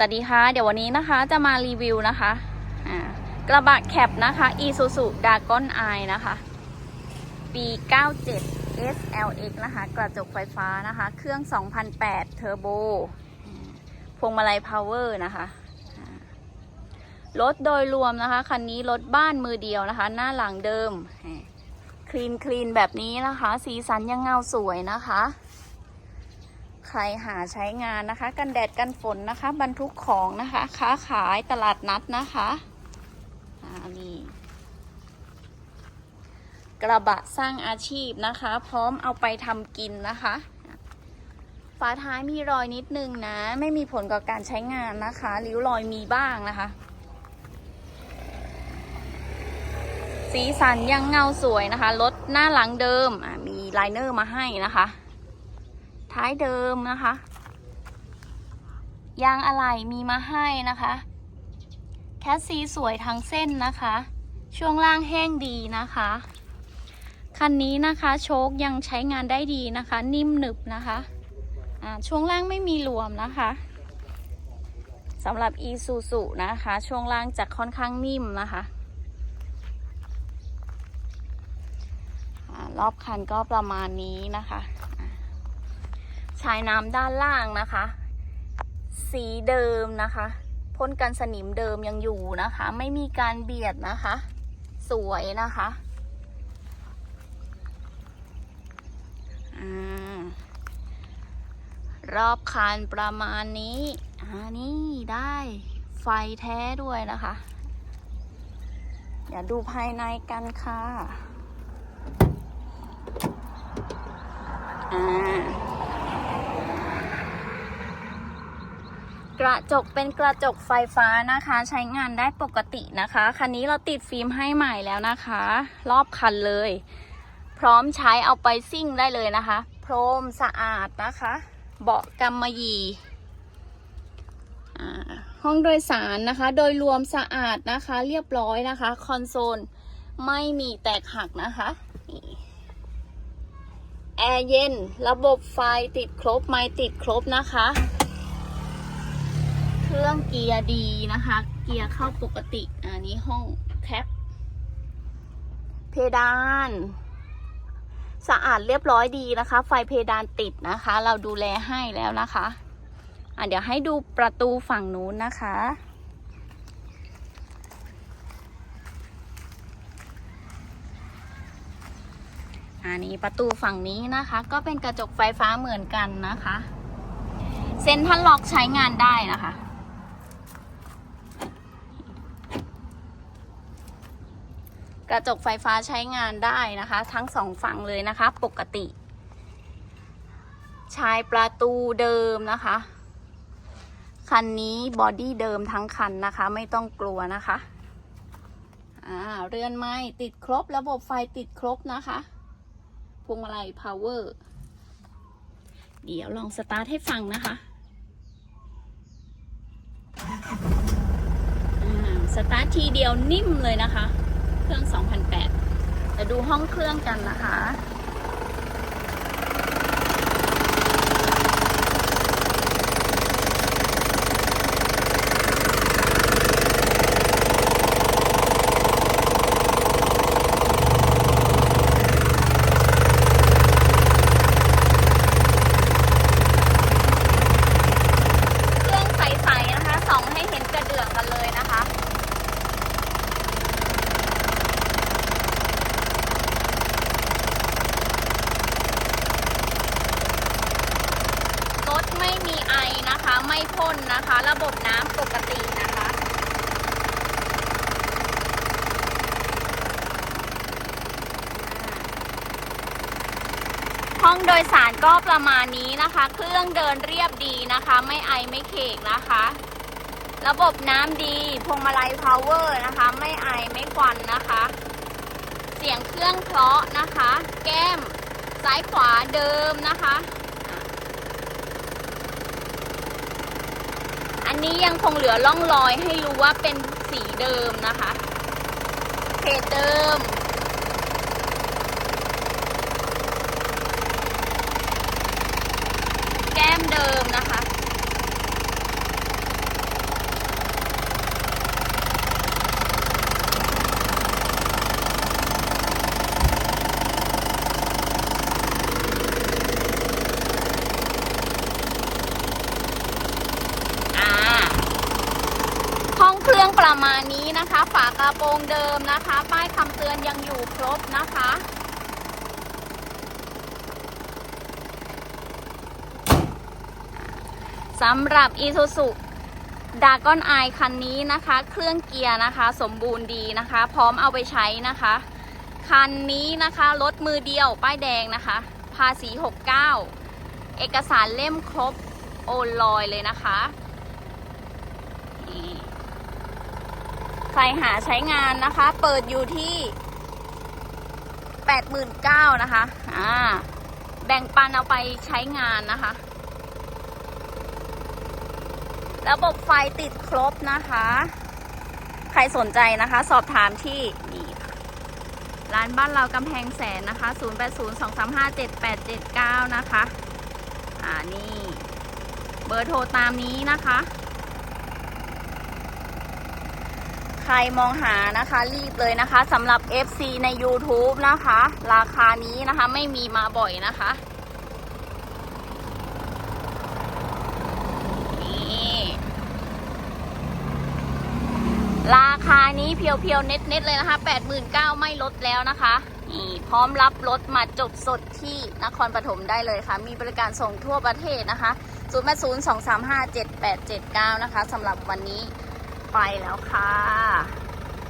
สวัสดีค่ะ เดี๋ยววันนี้นะคะจะมารีวิวนะคะกระบะแคปนะคะ Isuzu Dragon Eye นะคะ ปี 97 SLX นะคะ กระจกไฟฟ้านะคะ เครื่อง 2008 เทอร์โบ พวงมาลัยพาวเวอร์นะคะ รถโดยรวมนะคะ คันนี้รถบ้านมือเดียวนะคะ หน้าหลังเดิม คลีนคลีนแบบนี้นะคะ สีสันยังเงาสวยนะคะ ใครหาใช้งานนะคะ กันแดดกันฝนนะคะ บรรทุกของนะคะ ค้าขายตลาดนัดนะคะอ่านี่กระบะสร้างอาชีพนะคะ พร้อมเอาไปทำกินนะคะฝาท้ายมีรอยนิดนึงนะ ไม่มีผลกับการใช้งานนะคะริ้วรอยมีบ้างนะคะ สีสันยังเงาสวยนะคะรถหน้าหลังเดิมมีไลเนอร์มาให้นะคะ ท้ายเดิมนะคะ ยางอะไหล่มีมาให้นะคะ แคสซีสวยทั้งเส้นนะคะ ช่วงล่างแห้งดีนะคะ คันนี้นะคะโชคยังใช้งานได้ดีนะคะ นิ่มหนึบนะคะอ่าช่วงล่างไม่มีรวมนะคะสำหรับ e s u s u นะคะ ช่วงล่างจะค่อนข้างนิ่มนะคะอารอบคันก็ประมาณนี้นะคะ ชายน้ำด้านล่างนะคะ สีเดิมนะคะพ่นกันสนิมเดิมยังอยู่นะคะ ไม่มีการเบียดนะคะ สวยนะคะอรอบคันประมาณนี้อ่านี่ได้ไฟแท้ด้วยนะคะเดี๋ยวดูภายในกันค่ะอ่า ก ระจกเป็นกระจกไฟฟ้านะคะ ใช้งานได้ปกตินะคะ คันนี้เราติดฟิล์มให้ใหม่แล้วนะคะ รอบคันเลย พร้อมใช้เอาไปซิ่งได้เลยนะคะโพรมสะอาดนะคะ เบาะกำมะหยี่ห้องโดยสารนะคะ โดยรวมสะอาดนะคะ เรียบร้อยนะคะ คอนโซลไม่มีแตกหักนะคะแอร์เย็น ระบบไฟติดครบ ไม่ติดครบนะคะ รื่องเกียร์ดีนะคะ เกียร์เข้าปกติ อันนี้ห้องแคป เพดาน สะอาดเรียบร้อยดีนะคะ ไฟเพดานติดนะคะ เราดูแลให้แล้วนะคะอะเดี๋ยวให้ดูประตูฝั่งนู้นนะคะ อันนี้ประตูฝั่งนี้นะคะ ก็เป็นกระจกไฟฟ้าเหมือนกันนะคะ เซ็นทัลล็อกใช้งานได้นะคะ กระจกไฟฟ้าใช้งานได้นะคะ ทั้งสองฝั่งเลยนะคะ ปกติ ชายประตูเดิมนะคะ คันนี้บอดี้เดิมทั้งคันนะคะ ไม่ต้องกลัวนะคะอ่าเรือนไม้ติดครบ ระบบไฟติดครบนะคะพวงมาลัย power เดี๋ยวลองสตาร์ทให้ฟังนะคะอ่าสตาร์ททีเดียวนิ่มเลยนะคะ เครื่อง 2008แต่ดูห้องเครื่องกันนะคะ เครื่องใสๆนะคะส่องให้เห็นกระเดื่องกันเลยนะคะ รถไม่มีไอนะคะ ไม่พ่นนะคะ ระบบน้ำปกตินะคะ ห้องโดยสารก็ประมาณนี้นะคะ เครื่องเดินเรียบดีนะคะ ไม่ไอไม่เขกนะคะ ระบบน้ำดีพวงมาลัยพาวเวอร์นะคะ ไม่ไอไม่ควันนะคะ เสียงเครื่องเพราะนะคะ แก้มซ้ายขวาเดิมนะคะ อันนี้ยังคงเหลือร่องรอยให้รู้ว่าเป็นสีเดิมนะคะเพจเดิม แก้มเดิมนะคะ เครื่อง ประมาณนี้นะคะ ฝากระโปรงเดิมนะคะ ป้ายคำเตือนยังอยู่ครบนะคะสำหรับ Isuzu d a g o n i คันนี้นะคะ เครื่องเกียร์นะคะ สมบูรณ์ดีนะคะ พร้อมเอาไปใช้นะคะ คันนี้นะคะ รถมือเดียว ป้ายแดงนะคะ ภาษี 69 เอกสารเล่มครบ โอนลอยเลยนะคะนี่ รหาใช้งานนะคะ เปิดอยู่ที่89,000นเก้านะคะ อ่า แบ่งปันเอาไปใช้งานนะคะ ระบบไฟติดครบนะคะ ใครสนใจนะคะ สอบถามที่นี่ร้านบ้านเรากำแพงแสนนะคะ 0802357879 นะคะ อ่า นี่ เบอร์โทรตามนี้นะคะ ใครมองหานะคะรีบเลยนะคะสำหรับ FC ใน YouTube นะคะ ราคานี้นะคะไม่มีมาบ่อยนะคะนี่ราคานี้เพียวๆ เน็ตๆ เลยนะคะ 89,000ไม่ลดแล้วนะคะนี่พร้อมรับรถมาจบสดที่นครปฐมได้เลยค่ะ มีบริการส่งทั่วประเทศนะคะ 0 8 0 2 3 5 7 8 7 9 นะคะสำหรับวันนี้ ไปแล้วค่ะ